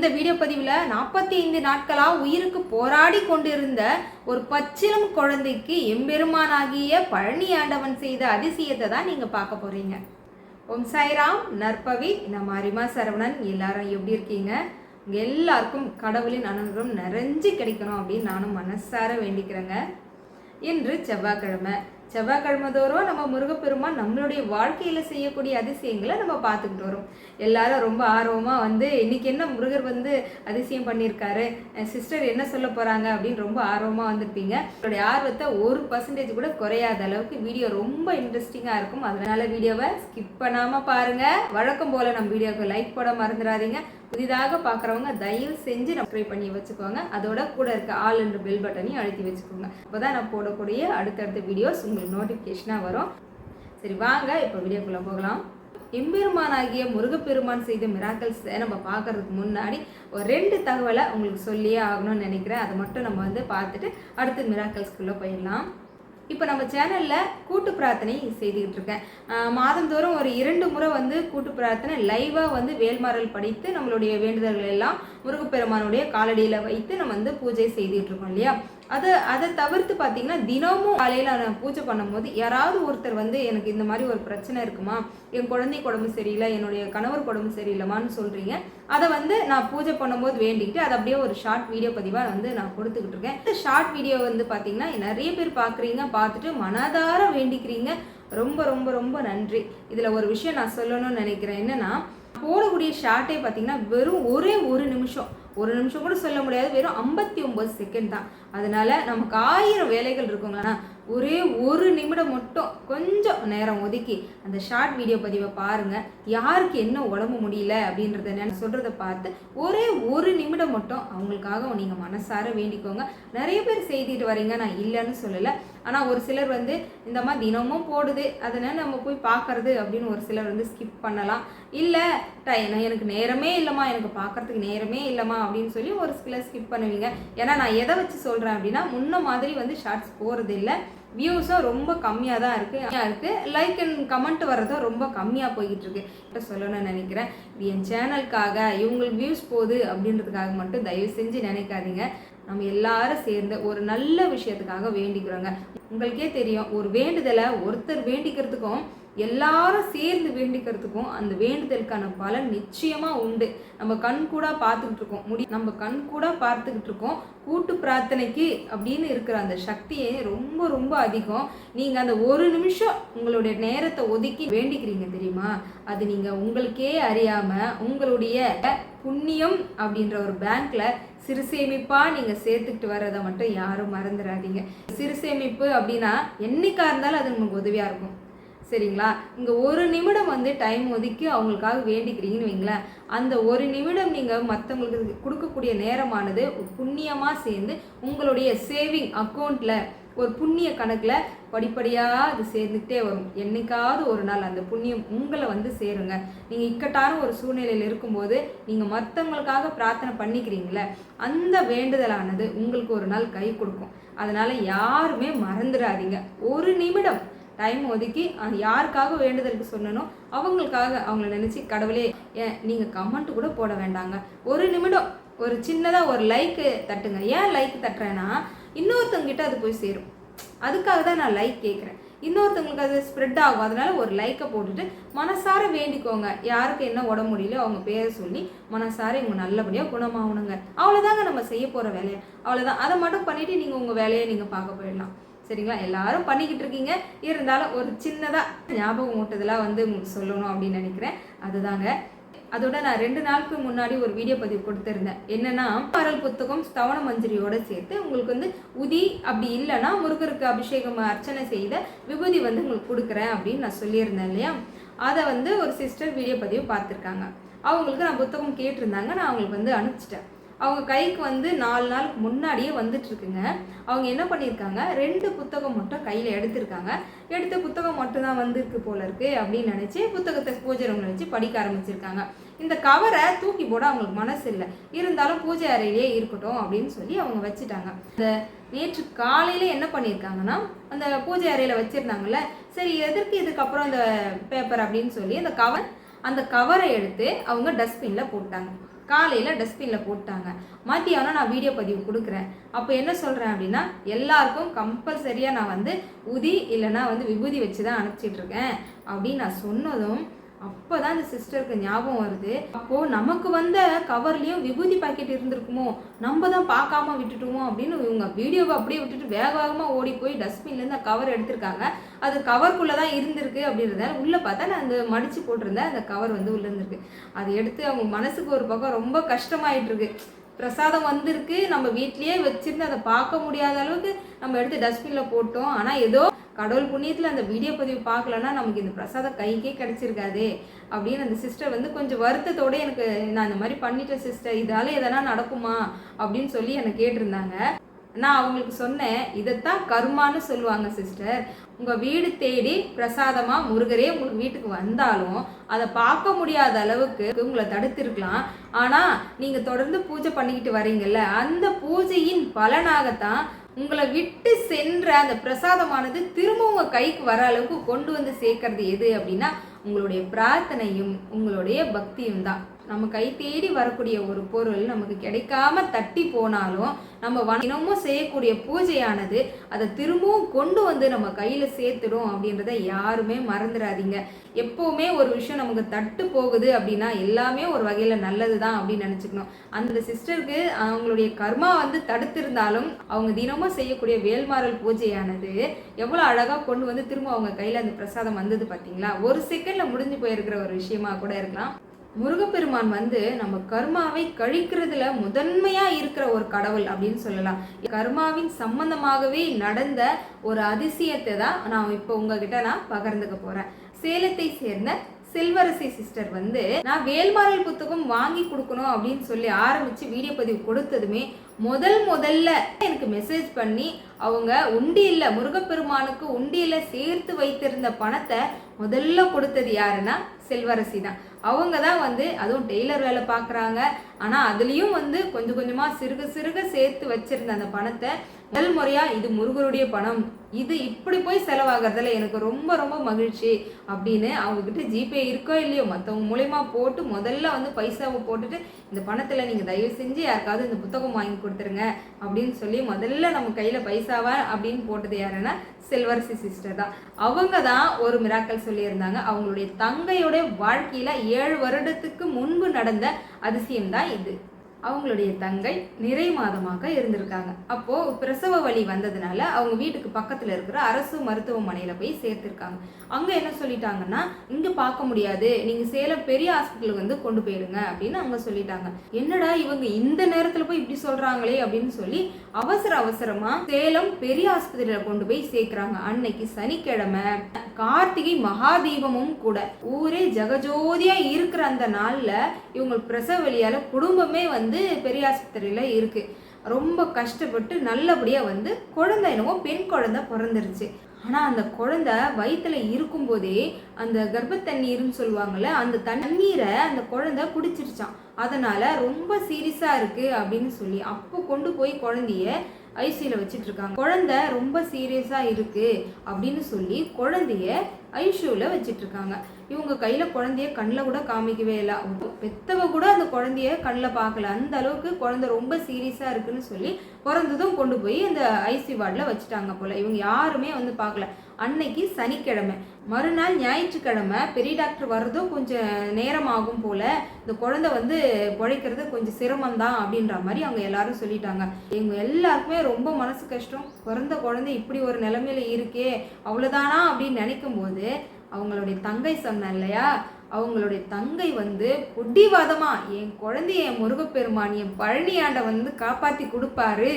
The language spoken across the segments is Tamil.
இந்த வீடியோ பதிவில் நாற்பத்தி ஐந்து நாட்களாக உயிருக்கு போராடி கொண்டிருந்த ஒரு பச்சிலம் குழந்தைக்கு எம்பெருமானாகிய பழனி ஆண்டவன் செய்த அதிசயத்தை தான் நீங்கள் பார்க்க போகிறீங்க ஓம் சாய்ராம் நற்பவி நம்ம அரிமா சரவணன் எல்லாரும் எப்படி இருக்கீங்க? உங்கள் எல்லாருக்கும் கடவுளின் அனுகிரகம் நிறைஞ்சு கிடைக்கணும் அப்படின்னு நானும் மனசார வேண்டிக்கிறேங்க. இன்று செவ்வாய்க்கிழமை. செவ்வாய்க்கிழமை தோறும் நம்ம முருகப்பெருமான் நம்மளுடைய வாழ்க்கையில் செய்யக்கூடிய அதிசயங்களை நம்ம பார்த்துக்கிட்டு வரோம். எல்லாரும் ரொம்ப ஆர்வமாக வந்து இன்னைக்கு என்ன முருகர் வந்து அதிசயம் பண்ணியிருக்காரு? சிஸ்டர் என்ன சொல்ல போகிறாங்க அப்படின்னு ரொம்ப ஆர்வமாக வந்திருப்பீங்க. உங்களுடைய ஆர்வத்தை ஒரு பர்சன்டேஜ் கூட குறையாத அளவுக்கு வீடியோ ரொம்ப இன்ட்ரெஸ்டிங்காக இருக்கும். அதனால வீடியோவை ஸ்கிப் பண்ணாமல் பாருங்கள் வழக்கம் போல் நம்ம வீடியோவுக்கு லைக் போட மறந்துடாதீங்க. புதிதாக பார்க்குறவங்க தயவு செஞ்சு சப்ஸ்கிரைப் பண்ணி வச்சுக்கோங்க. அதோட கூட இருக்க ஆல் என்ற பெல் பட்டனையும் அழுத்தி வச்சுக்கோங்க. அப்போ தான் நான் போடக்கூடிய அடுத்தடுத்த வீடியோஸ் உங்களுக்கு நோட்டிஃபிகேஷனாக வரும். சரி வாங்க இப்போ வீடியோக்குள்ளே போகலாம். எம்பெருமானாகிய முருகப்பெருமான் செய்த மிராக்கல்ஸை நம்ம பார்க்கறதுக்கு முன்னாடி ஒரு ரெண்டு தகவலை உங்களுக்கு சொல்லியே ஆகணும்னு நினைக்கிறேன். அதை மட்டும் நம்ம வந்து பார்த்துட்டு அடுத்து மிராக்கல்ஸ்குள்ளே போயிடலாம். இப்போ நம்ம சேனலில் கூட்டு பிரார்த்தனை செய்துக்கிட்டு இருக்கேன். மாதந்தோறும் ஒரு இரண்டு முறை வந்து கூட்டு பிரார்த்தனை லைவாக வந்து வேல்மாறல் படித்து நம்மளுடைய வேண்டுதல்கள் எல்லாம் முருகப்பெருமானுடைய காலடியில் வைத்து நம்ம வந்து பூஜை செய்துட்டு இருக்கோம் இல்லையா? அதை அதை தவிர்த்து பார்த்தீங்கன்னா தினமும் காலையில் நான் பூஜை பண்ணும்போது யாராவது ஒருத்தர் வந்து எனக்கு இந்த மாதிரி ஒரு பிரச்சனை இருக்குமா? என் குழந்தைக்கு உடம்பு சரியில்லை என்னுடைய கணவர் உடம்பு சரியில்லைமான்னு சொல்கிறீங்க அதை வந்து நான் பூஜை பண்ணும்போது வேண்டிக்கிட்டு அதை அப்படியே ஒரு ஷார்ட் வீடியோ பதிவாக வந்து நான் கொடுத்துக்கிட்டு இருக்கேன். இந்த ஷார்ட் வீடியோ வந்து பார்த்தீங்கன்னா நிறைய பேர் பார்க்குறீங்க பார்த்துட்டு மனதார வேண்டிக்கிறீங்க. ரொம்ப ரொம்ப ரொம்ப நன்றி. இதில் ஒரு விஷயம் நான் சொல்லணும்னு நினைக்கிறேன். என்னன்னா போடக்கூடிய ஷார்ட்டே பார்த்தீங்கன்னா வெறும் ஒரே ஒரு நிமிஷம். ஒரு நிமிஷம் கூட சொல்ல முடியாது. வெறும் ஐம்பத்தி ஒம்பது செகண்ட் தான். அதனால நமக்கு ஆயிரம் வேலைகள் இருக்குங்களா ஒரே ஒரு நிமிடம் மட்டும் கொஞ்சம் நேரம் ஒதுக்கி அந்த ஷார்ட் வீடியோ பதிவை பாருங்க. யாருக்கு என்ன உடம்பு முடியல அப்படின்றத நான் சொல்கிறத பார்த்து ஒரே ஒரு நிமிடம் மட்டும் அவங்களுக்காக நீங்கள் மனசார வேண்டிக்கோங்க. நிறைய பேர் செய்திட்டு வரீங்க. நான் இல்லைன்னு சொல்லலை. ஆனால் ஒரு சிலர் வந்து இந்த மாதிரி தினமும் போடுது. அதனால் நம்ம போய் பார்க்கறது அப்படின்னு ஒரு சிலர் வந்து ஸ்கிப் பண்ணலாம். இல்லை நான் எனக்கு நேரமே இல்லைம்மா எனக்கு பார்க்கறதுக்கு நேரமே இல்லைம்மா அப்படின்னு சொல்லி ஒரு சில ஸ்கிப் பண்ணுவீங்க. ஏன்னா நான் எதை வச்சு சொல்கிறேன் அப்படின்னா முன்ன மாதிரி வந்து ஷார்ட்ஸ் போகிறது இல்லை. வியூஸும் ரொம்ப கம்மியாக தான் இருக்குது கம்மியாக இருக்குது லைக் அண்ட் கமெண்ட் வர்றதும் ரொம்ப கம்மியாக போய்கிட்டு இருக்கு. சொல்லணும்னு நினைக்கிறேன். இது என் சேனலுக்காக இவங்களுக்கு வியூஸ் போகுது அப்படின்றதுக்காக மட்டும் தயவு செஞ்சு நினைக்காதீங்க. நம்ம எல்லாரும் சேர்ந்து ஒரு நல்ல விஷயத்துக்காக வேண்டிக்கிறோங்க. உங்களுக்கே தெரியும் ஒரு வேண்டுதலை ஒருத்தர் வேண்டிக்கிறதுக்கும் எல்லாரும் சேர்ந்து வேண்டிக்கிறதுக்கும் அந்த வேண்டுதலுக்கான பலன் நிச்சயமா உண்டு. நம்ம கண் கூட பார்த்துக்கிட்டு இருக்கோம். முடி நம்ம கண் கூட பார்த்துக்கிட்டு இருக்கோம். கூட்டு பிரார்த்தனைக்கு அப்படின்னு இருக்கிற அந்த சக்தியே ரொம்ப ரொம்ப அதிகம். நீங்க அந்த ஒரு நிமிஷம் உங்களுடைய நேரத்தை ஒதுக்கி வேண்டிக்கிறீங்க தெரியுமா? அது நீங்க உங்களுக்கே அறியாம உங்களுடைய புண்ணியம் அப்படின்ற ஒரு பேங்க்ல சிறு சேமிப்பா நீங்க சேர்த்துக்கிட்டு வர்றதை மட்டும் யாரும் மறந்துடாதீங்க. சிறு சேமிப்பு அப்படின்னா என்னைக்கா இருந்தாலும் அது நமக்கு உதவியா இருக்கும். சரிங்களா? இங்கே ஒரு நிமிடம் வந்து டைம் ஒதுக்கி அவங்களுக்காக வேண்டிக்கிறீங்கன்னு வைங்களேன். அந்த ஒரு நிமிடம் நீங்கள் மற்றவங்களுக்கு கொடுக்கக்கூடிய நேரமானது புண்ணியமாக சேர்ந்து உங்களுடைய சேவிங் அக்கௌண்ட்டில் ஒரு புண்ணிய கணக்கில் படிப்படியாக அது சேர்ந்துக்கிட்டே வரும். என்னைக்காவது ஒரு நாள் அந்த புண்ணியம் உங்களை வந்து சேருங்க. நீங்கள் இக்கட்டான ஒரு சூழ்நிலையில் இருக்கும்போது நீங்கள் மற்றவங்களுக்காக பிரார்த்தனை பண்ணிக்கிறீங்களே அந்த வேண்டுதலானது உங்களுக்கு ஒரு நாள் கை கொடுக்கும். அதனால் யாருமே மறந்துடாதீங்க. ஒரு நிமிடம் டைம் ஒதுக்கி அது யாருக்காக வேண்டுதலுக்கு சொன்னனோ அவங்களுக்காக அவங்கள நினச்சி கடவுளே ஏன் நீங்கள் கமெண்ட் கூட போட வேண்டாங்க. ஒரு நிமிடம் ஒரு சின்னதாக ஒரு லைக்கு தட்டுங்க. ஏன் லைக் தட்டுறேன்னா இன்னொருத்தவங்கிட்ட அது போய் சேரும். அதுக்காக தான் நான் லைக் கேட்குறேன் இன்னொருத்தவங்களுக்கு அது ஸ்ப்ரெட் ஆகும். அதனால் ஒரு லைக்கை போட்டுட்டு மனசார வேண்டிக்கோங்க. யாருக்கு என்ன உடம்பு முடியலையோ அவங்க பேரை சொல்லி மனசார இவங்க நல்லபடியாக குணமாகணுங்க. அவ்வளோதாங்க நம்ம செய்ய போகிற வேலையை. அவ்வளோதான் அதை மட்டும் பண்ணிவிட்டு நீங்கள் உங்கள் வேலையை நீங்கள் பார்க்க போயிடலாம். சரிங்களா? எல்லாரும் பண்ணிக்கிட்டு இருக்கீங்க. இருந்தாலும் ஒரு சின்னதாக ஞாபகம் ஊட்டுதலாக வந்து சொல்லணும் அப்படின்னு நினைக்கிறேன். அதுதாங்க. அதோட நான் ரெண்டு நாளுக்கு முன்னாடி ஒரு வீடியோ பதிவு கொடுத்துருந்தேன். என்னன்னா பரல் புத்தகம் ஸ்தவன மஞ்சரியோட சேர்த்து உங்களுக்கு வந்து உதி அப்படி இல்லைன்னா முருகருக்கு அபிஷேகம் அர்ச்சனை செய்த விபூதி வந்து உங்களுக்கு கொடுக்குறேன் அப்படின்னு நான் சொல்லியிருந்தேன் இல்லையா? அதை வந்து ஒரு சிஸ்டர் வீடியோ பதிவு பார்த்துருக்காங்க. அவங்களுக்கு நான் புத்தகம் கேட்டிருந்தாங்க. நான் அவங்களுக்கு வந்து அனுப்பிச்சிட்டேன். அவங்க கைக்கு வந்து நாலு நாளுக்கு முன்னாடியே வந்துட்டுருக்குங்க. அவங்க என்ன பண்ணியிருக்காங்க? ரெண்டு புத்தகம் மட்டும் கையில் எடுத்திருக்காங்க. எடுத்த புத்தகம் மட்டும் தான் வந்திருக்கு போல இருக்கு அப்படின்னு நினச்சி புத்தகத்தை பூஜை ரூமில் வச்சு படிக்க ஆரம்பிச்சிருக்காங்க. இந்த கவரை தூக்கி போட அவங்களுக்கு மனசு இல்லை. இருந்தாலும் பூஜை அறையிலேயே இருக்கட்டும் அப்படின்னு சொல்லி அவங்க வச்சுட்டாங்க. இந்த நேற்று காலையில் என்ன பண்ணியிருக்காங்கன்னா அந்த பூஜை அறையில் வச்சுருந்தாங்கல்ல சரி எதற்கு இதுக்கப்புறம் அந்த பேப்பர் அப்படின்னு சொல்லி அந்த கவர் அந்த கவரை எடுத்து அவங்க டஸ்ட்பினில் போட்டாங்க. காலையில் டஸ்ட்பினில் போட்டாங்க. மத்தியானம் நான் வீடியோ பதிவு கொடுக்குறேன். அப்போ என்ன சொல்கிறேன் அப்படின்னா எல்லாருக்கும் கம்பல்சரியாக நான் வந்து உதி இல்லைன்னா வந்து விபூதி வச்சு தான் அனுப்பிச்சிட்டு இருக்கேன் அப்படின்னு நான் சொன்னதும் அப்போ தான் அந்த சிஸ்டருக்கு ஞாபகம் வருது. அப்போது நமக்கு வந்த கவர்லேயும் விபூதி பாக்கெட் இருந்திருக்குமோ? நம்ம தான் பார்க்காம விட்டுட்டுமோ அப்படின்னு இவங்க வீடியோவை அப்படியே விட்டுட்டு வேக வேகமாக ஓடி போய் டஸ்ட்பின்லேருந்து கவர் எடுத்திருக்காங்க. அது கவர்க்குள்ளே தான் இருந்திருக்கு அப்படின்றத உள்ளே பார்த்தா நான் அந்த மடித்து போட்டிருந்தேன். அந்த கவர் வந்து உள்ளே இருந்திருக்கு. அதை எடுத்து அவங்க மனசுக்கு ஒரு பக்கம் ரொம்ப கஷ்டமாயிட்டு இருக்கு பிரசாதம் வந்திருக்கு. நம்ம வீட்லேயே வச்சிருந்து அதை பார்க்க முடியாத அளவுக்கு நம்ம எடுத்து டஸ்ட்பினில் போட்டோம். ஆனால் ஏதோ கடவுள் புண்ணியத்தில் அந்த வீடியோ பதிவு பார்க்கலன்னா நமக்கு இந்த பிரசாதம் கைக்கே கிடச்சிருக்காதே அப்படின்னு அந்த சிஸ்டர் வந்து கொஞ்சம் வருத்தத்தோட எனக்கு நான் இந்த மாதிரி பண்ணிட்டேன் சிஸ்டர் இதால் எதனா நடக்குமா? அப்படின்னு சொல்லி என்னை கேட்டிருந்தாங்க. நான் அவங்களுக்கு சொன்னேன் இதைத்தான் கருமான்னு சொல்லுவாங்க சிஸ்டர் உங்கள் வீடு தேடி பிரசாதமாக முருகரே உங்களுக்கு வீட்டுக்கு வந்தாலும் அதை பார்க்க முடியாத அளவுக்கு உங்களை தடுத்திருக்கலாம். ஆனால் நீங்கள் தொடர்ந்து பூஜை பண்ணிக்கிட்டு வரீங்கல்ல அந்த பூஜையின் பலனாகத்தான் உங்களை விட்டு சென்ற அந்த பிரசாதமானது திரும்ப உங்கள் கைக்கு வர அளவுக்கு கொண்டு வந்து சேர்க்கறது எது அப்படின்னா உங்களுடைய பிரார்த்தனையும் உங்களுடைய பக்தியும் தான். நம்ம கை தேடி வரக்கூடிய ஒரு பொருள் நமக்கு கிடைக்காம தட்டி போனாலும் நம்ம வ- தினமும் செய்யக்கூடிய பூஜையானது அதை திரும்பவும் கொண்டு வந்து நம்ம கையில் சேர்த்துடும் அப்படின்றத யாருமே மறந்துடாதீங்க. எப்போவுமே ஒரு விஷயம் நமக்கு தட்டு போகுது அப்படின்னா எல்லாமே ஒரு வகையில் நல்லது தான் அப்படின்னு நினச்சிக்கணும். அந்த சிஸ்டருக்கு அவங்களுடைய கர்மா வந்து தடுத்திருந்தாலும் அவங்க தினமும் செய்யக்கூடிய வேல்மாறல் பூஜையானது எவ்வளோ அழகாக கொண்டு வந்து திரும்ப அவங்க கையில் அந்த பிரசாதம் வந்தது பார்த்தீங்களா ஒரு செகண்டில் முடிஞ்சு போயிருக்கிற ஒரு விஷயமா கூட இருக்கலாம். முருகப்பெருமான் வந்து நம்ம கர்மாவை கழிக்கிறதுல முதன்மையா இருக்கிற ஒரு கடவுள் அப்படின்னு சொல்லலாம். கர்மாவின் சம்பந்தமாகவே நடந்த ஒரு அதிசயத்தை தான் நான் இப்போ உங்ககிட்ட நான் பகிர்ந்துக்க போறேன். சேலத்தை சேர்ந்த செல்வரசி சிஸ்டர் வந்து நான் வேல்மாறல் புத்தகம் வாங்கி கொடுக்கணும் அப்படின்னு சொல்லி ஆரம்பிச்சு வீடியோ பதிவு கொடுத்ததுமே முதல் முதல்ல எனக்கு மெசேஜ் பண்ணி அவங்க உண்டியில் முருகப்பெருமானுக்கு உண்டியில் சேர்த்து வைத்திருந்த பணத்தை முதல்ல கொடுத்தது யாருன்னா செல்வரசி தான். அவங்க தான் வந்து அதுவும் டெய்லர் வேலை பார்க்குறாங்க. ஆனால் அதுலேயும் வந்து கொஞ்சம் கொஞ்சமாக சிறுக சிறுக சேர்த்து வச்சுருந்த அந்த பணத்தை முதல் முறையாக இது முருகருடைய பணம் இது இப்படி போய் செலவாகிறதுல எனக்கு ரொம்ப ரொம்ப மகிழ்ச்சி அப்படின்னு அவங்கக்கிட்ட ஜிபே இருக்கோ இல்லையோ மற்றவங்க மூலயமா போட்டு முதல்ல வந்து பைசாவை போட்டுட்டு இந்த பணத்தில் நீங்கள் தயவு செஞ்சு யாருக்காவது இந்த புத்தகம் வாங்கி கொடுத்துருங்க அப்படின்னு சொல்லி முதல்ல நம்ம கையில் பைசாவா அப்படின்னு போட்டது யாருன்னா செல்வரசி சிஸ்டர் தான். அவங்க தான் ஒரு மிராக்கல் சொல்லியிருந்தாங்க. அவங்களுடைய தங்கையோட வாழ்க்கையில் ஏழு வருடத்துக்கு முன்பு நடந்த அதிசயம் தான் இது. அவங்களுடைய தங்கை நிறை மாதமாக இருந்திருக்காங்க. அப்போது பிரசவ வழி வந்ததுனால அவங்க வீட்டுக்கு பக்கத்தில் இருக்கிற அரசு மருத்துவமனையில் போய் சேர்த்துருக்காங்க. அங்கே என்ன சொல்லிட்டாங்கன்னா இங்கே பார்க்க முடியாது. நீங்கள் சேலம் பெரிய ஹாஸ்பிட்டலுக்கு வந்து கொண்டு போயிடுங்க. அப்படின்னு அவங்க சொல்லிட்டாங்க. என்னடா இவங்க இந்த நேரத்தில் போய் இப்படி சொல்கிறாங்களே அப்படின்னு சொல்லி அவசர அவசரமாக சேலம் பெரிய ஆஸ்பத்திரியில் கொண்டு போய் சேர்க்குறாங்க. அன்னைக்கு சனிக்கிழமை கார்த்திகை மகாதீபமும் கூட. ஊரே ஜெகஜோதியாக இருக்கிற அந்த நாளில் இவங்க பிரசவ வழியால் குடும்பமே வந்து பெரிய இருக்குது ரொம்ப கஷ்டப்பட்டு நல்லபடியாக வந்து குழந்தை என்னமோ பெண் குழந்தை பிறந்துருச்சு. ஆனால் அந்த குழந்தை வயிற்றில் இருக்கும்போதே அந்த கர்ப்பத்தண்ணீர்னு சொல்லுவாங்கள்ல அந்த தண்ணீரை அந்த குழந்தை குடிச்சிருச்சான் அதனால் ரொம்ப சீரியஸாக இருக்குது அப்படின்னு சொல்லி அப்போ கொண்டு போய் குழந்தைய ஐசியில் வச்சிட்டு இருக்காங்க குழந்தை ரொம்ப சீரியஸாக இருக்குது அப்படின்னு சொல்லி குழந்தைய ஐசியூவில் வச்சிட்டு இருக்காங்க இவங்க கையில் குழந்தைய கண்ணில் கூட காமிக்கவே இல்லை. பெத்தவ கூட அந்த குழந்தைய கண்ணில் பார்க்கல. அந்த அளவுக்கு குழந்தை ரொம்ப சீரியஸாக இருக்குன்னு சொல்லி பிறந்ததும் கொண்டு போய் அந்த ஐசி வார்டில் வச்சுட்டாங்க போல். இவங்க யாருமே வந்து பார்க்கல. அன்னைக்கு சனிக்கிழமை. மறுநாள் ஞாயிற்றுக்கிழமை பெரிய டாக்டர் வர்றதும் கொஞ்சம் நேரம் ஆகும் போல இந்த குழந்தை வந்து பிழைக்கிறது கொஞ்சம் சிரமம்தான் அப்படின்ற மாதிரி அவங்க எல்லாரும் சொல்லிட்டாங்க. இவங்க எல்லாருக்குமே ரொம்ப மனசு கஷ்டம். பிறந்த குழந்தை இப்படி ஒரு நிலைமையில இருக்கே அவ்வளோதானா அப்படின்னு நினைக்கும் போது அவங்களுடைய தங்கை சொன்னேன் இல்லையா? அவங்களுடைய தங்கை வந்து புட்டிவாதமா என் குழந்தைய என் முருகப்பெருமான் என் பழனியாண்டை வந்து காப்பாற்றி கொடுப்பாரு.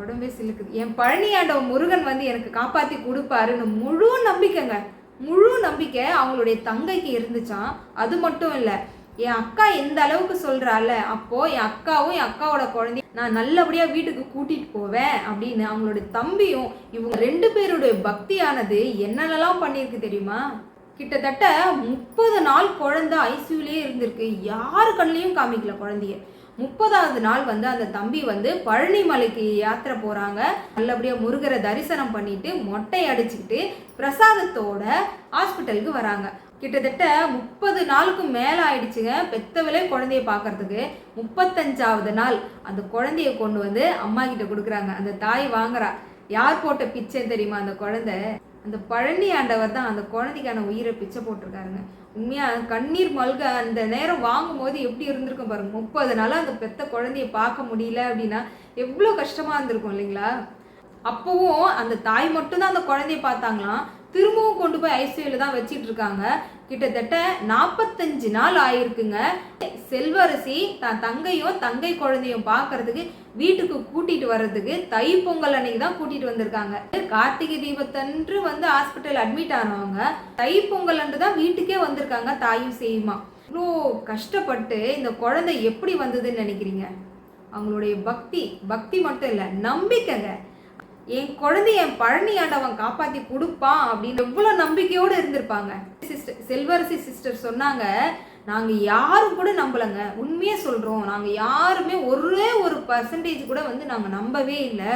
உடம்பே சிலுக்குது. என் பழனி முருகன் வந்து எனக்கு காப்பாற்றி கொடுப்பாருன்னு முழு நம்பிக்கைங்க. முழு நம்பிக்கை அவங்களுடைய தங்கைக்கு இருந்துச்சான் அது மட்டும் இல்லை என் அக்கா எந்த அளவுக்கு சொல்கிறாள் அப்போது என் அக்காவும் என் அக்காவோட குழந்தைய நான் நல்லபடியாக வீட்டுக்கு கூட்டிகிட்டு போவேன் அப்படின்னு அவங்களோட தம்பியும் இவங்க ரெண்டு பேருடைய பக்தியானது என்னென்னலாம் பண்ணியிருக்கு தெரியுமா? கிட்டத்தட்ட முப்பது நாள் குழந்தை ஐசியூலே இருந்திருக்கு. யார் கண்ணிலையும் காமிக்கல குழந்தைய. முப்பதாவது நாள் வந்து அந்த தம்பி வந்து பழனி மலைக்கு யாத்திரை போகிறாங்க நல்லபடியாக முருகரை தரிசனம் பண்ணிட்டு மொட்டை அடிச்சுக்கிட்டு பிரசாதத்தோட ஹாஸ்பிட்டலுக்கு வராங்க. கிட்டத்தட்ட முப்பது நாளுக்கும் மேலே ஆயிடுச்சுங்க பெத்தவளே குழந்தைய பார்க்கறதுக்கு. முப்பத்தஞ்சாவது நாள். அந்த குழந்தைய கொண்டு வந்து அம்மா கிட்ட கொடுக்குறாங்க. அந்த தாய் வாங்குறா. யார் போட்ட பிச்சை தெரியுமா அந்த குழந்தை? அந்த பழனி ஆண்டவர் தான் அந்த குழந்தைக்கான உயிரை பிச்சை போட்டிருக்காருங்க. உண்மையா கண்ணீர் மல்க அந்த நேரம் வாங்கும்போது எப்படி இருந்திருக்கும் பாருங்க. முப்பது நாளாக அந்த பெத்த குழந்தைய பார்க்க முடியல அப்படின்னா எவ்வளோ கஷ்டமா இருந்திருக்கும் இல்லைங்களா? அப்பவும் அந்த தாய் மட்டும்தான் அந்த குழந்தைய பார்த்தாங்களாம். திரும்பவும் கொண்டு போய் ஐசியூவில் தான் வச்சிட்டு இருக்காங்க. கிட்டத்தட்ட நாற்பத்தஞ்சு நாள் ஆயிருக்குங்க. செல்வரசி தான் தங்கையும் தங்கை குழந்தையும் பார்க்கறதுக்கு வீட்டுக்கு கூட்டிட்டு வர்றதுக்கு தை பொங்கல் அன்னைக்கு தான் கூட்டிட்டு வந்திருக்காங்க. கார்த்திகை தீபத்தன்று வந்து ஹாஸ்பிட்டல் அட்மிட் ஆனவங்க தை பொங்கல் அன்று தான் வீட்டுக்கே வந்திருக்காங்க தாயும் செய்யுமா இவ்வளோ கஷ்டப்பட்டு இந்த குழந்தை எப்படி வந்ததுன்னு நினைக்கிறீங்க? அவங்களுடைய பக்தி பக்தி மட்டும் இல்லை நம்பிக்கைங்க. என் குழந்தைய என் பழனி ஆண்டவன் காப்பாற்றி கொடுப்பான் அப்படின்னு எவ்வளோ நம்பிக்கையோடு இருந்திருப்பாங்க. சிஸ்டர் செல்வரசி சிஸ்டர் சொன்னாங்க நாங்கள் யாரும் கூட நம்பலைங்க. உண்மையே சொல்கிறோம் நாங்கள் யாருமே ஒரே ஒரு பர்சன்டேஜ் கூட வந்து நாங்கள் நம்பவே இல்லை.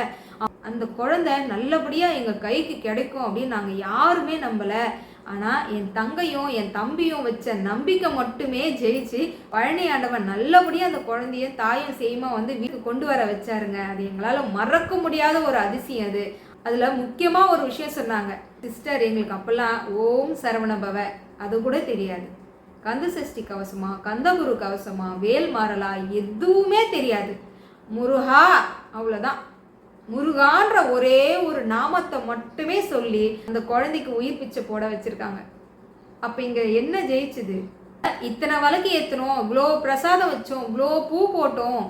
அந்த குழந்தை நல்லபடியாக எங்கள் கைக்கு கிடைக்கும் அப்படின்னு நாங்கள் யாருமே நம்பலை. ஆனால் என் தங்கையும் என் தம்பியும் வச்ச நம்பிக்கை மட்டுமே ஜெயிச்சு பழனி ஆண்டவன் நல்லபடியாக அந்த குழந்தைய தாயும் செய்யுமா வந்து வீட்டுக்கு கொண்டு வர வச்சாருங்க. அது எங்களால் மறக்க முடியாத ஒரு அதிசயம் அது. அதில் முக்கியமாக ஒரு விஷயம் சொன்னாங்க. சிஸ்டர் எங்களுக்கு அப்போல்லாம் ஓம் சரவணபவ அது கூட தெரியாது. கந்த சஷ்டி கவசமா கந்தகுரு கவசமா வேல் மாறலா எதுவுமே தெரியாது. முருகா அவ்வளோதான் முருகான்ற ஒரே ஒரு நாமத்தை மட்டுமே சொல்லி அந்த குழந்தைக்கு உயிர் பிச்சை போட வச்சிருக்காங்க. அப்ப இங்க என்ன ஜெயிச்சுது? இத்தனை வழக்கு ஏத்தணும் இவ்வளோ பிரசாதம் வச்சோம் இவ்வளோ பூ போட்டோம்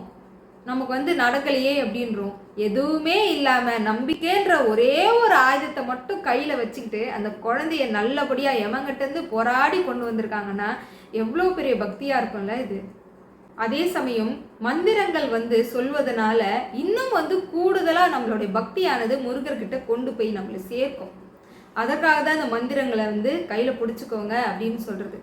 நமக்கு வந்து நடக்கலையே அப்படின்றோம். எதுவுமே இல்லாம நம்பிக்கைன்ற ஒரே ஒரு ஆயுதத்தை மட்டும் கையில வச்சுக்கிட்டு அந்த குழந்தைய நல்லபடியா எமங்கிட்ட இருந்து போராடி கொண்டு வந்திருக்காங்கன்னா எவ்வளோ பெரிய பக்தியா இருக்கும்ல இது. அதே சமயம் மந்திரங்கள் வந்து சொல்வதனால இன்னும் வந்து கூடுதலாக நம்மளுடைய பக்தியானது முருகர்கிட்ட கொண்டு போய் நம்மளை சேர்க்கும். அதற்காக தான் இந்த மந்திரங்களை வந்து கையில் பிடிச்சிக்கோங்க அப்படின்னு சொல்கிறது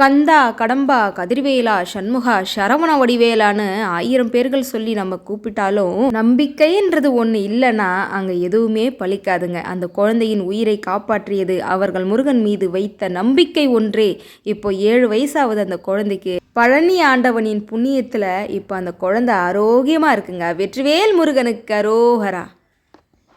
கந்தா கடம்பா கதிர்வேலா சண்முகா சரவண வடிவேலான்னு ஆயிரம் பேர்கள் சொல்லி நம்ம கூப்பிட்டாலும் நம்பிக்கைன்றது ஒன்று இல்லைன்னா அங்கே எதுவுமே பழிக்காதுங்க. அந்த குழந்தையின் உயிரை காப்பாற்றியது அவர்கள் முருகன் மீது வைத்த நம்பிக்கை ஒன்றே. இப்போ ஏழு வயசாவது அந்த குழந்தைக்கு. பழனி ஆண்டவனின் புண்ணியத்தில் இப்போ அந்த குழந்தை ஆரோக்கியமாக இருக்குங்க. வெற்றிவேல் முருகனுக்கு அரோகரா.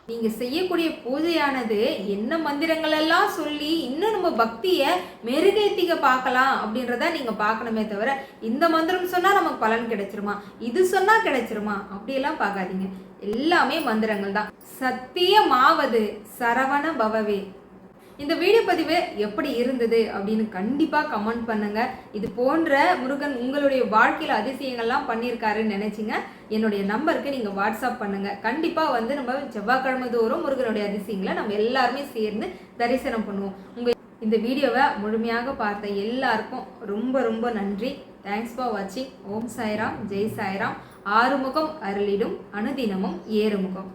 நீங்க செய்யக்கூடிய பூஜையானது என்ன மந்திரங்கள் எல்லாம் சொல்லி இன்னும் நம்ம பக்தியை மெருகேத்திக்க பார்க்கலாம் அப்படின்றத நீங்க பார்க்கணுமே தவிர இந்த மந்திரம் சொன்னா நமக்கு பலன் கிடைச்சிருமா? இது சொன்னா கிடைச்சிருமா? அப்படியெல்லாம் பார்க்காதீங்க. எல்லாமே மந்திரங்கள் தான். சத்தியமாவது சரவண பவவே. இந்த வீடியோ பதிவு எப்படி இருந்தது அப்படின்னு கண்டிப்பாக கமெண்ட் பண்ணுங்க. இது போன்ற முருகன் உங்களுடைய வாழ்க்கையில் அதிசயங்கள்லாம் பண்ணியிருக்காருன்னு நினைச்சிங்க. என்னுடைய நம்பருக்கு நீங்கள் வாட்ஸ்அப் பண்ணுங்க. கண்டிப்பாக வந்து நம்ம செவ்வாய்க்கிழமை தோறும் முருகனுடைய அதிசயங்களை நம்ம எல்லாருமே சேர்ந்து தரிசனம் பண்ணுவோம். உங்கள் இந்த வீடியோவை முழுமையாக பார்த்த எல்லாருக்கும் ரொம்ப ரொம்ப நன்றி. தேங்க்ஸ் ஃபார் வாட்சிங் ஓம் சாய்ராம் ஜெய் சாய்ராம். ஆறுமுகம் அருளிடும். அனுதினமும் ஏறுமுகம்.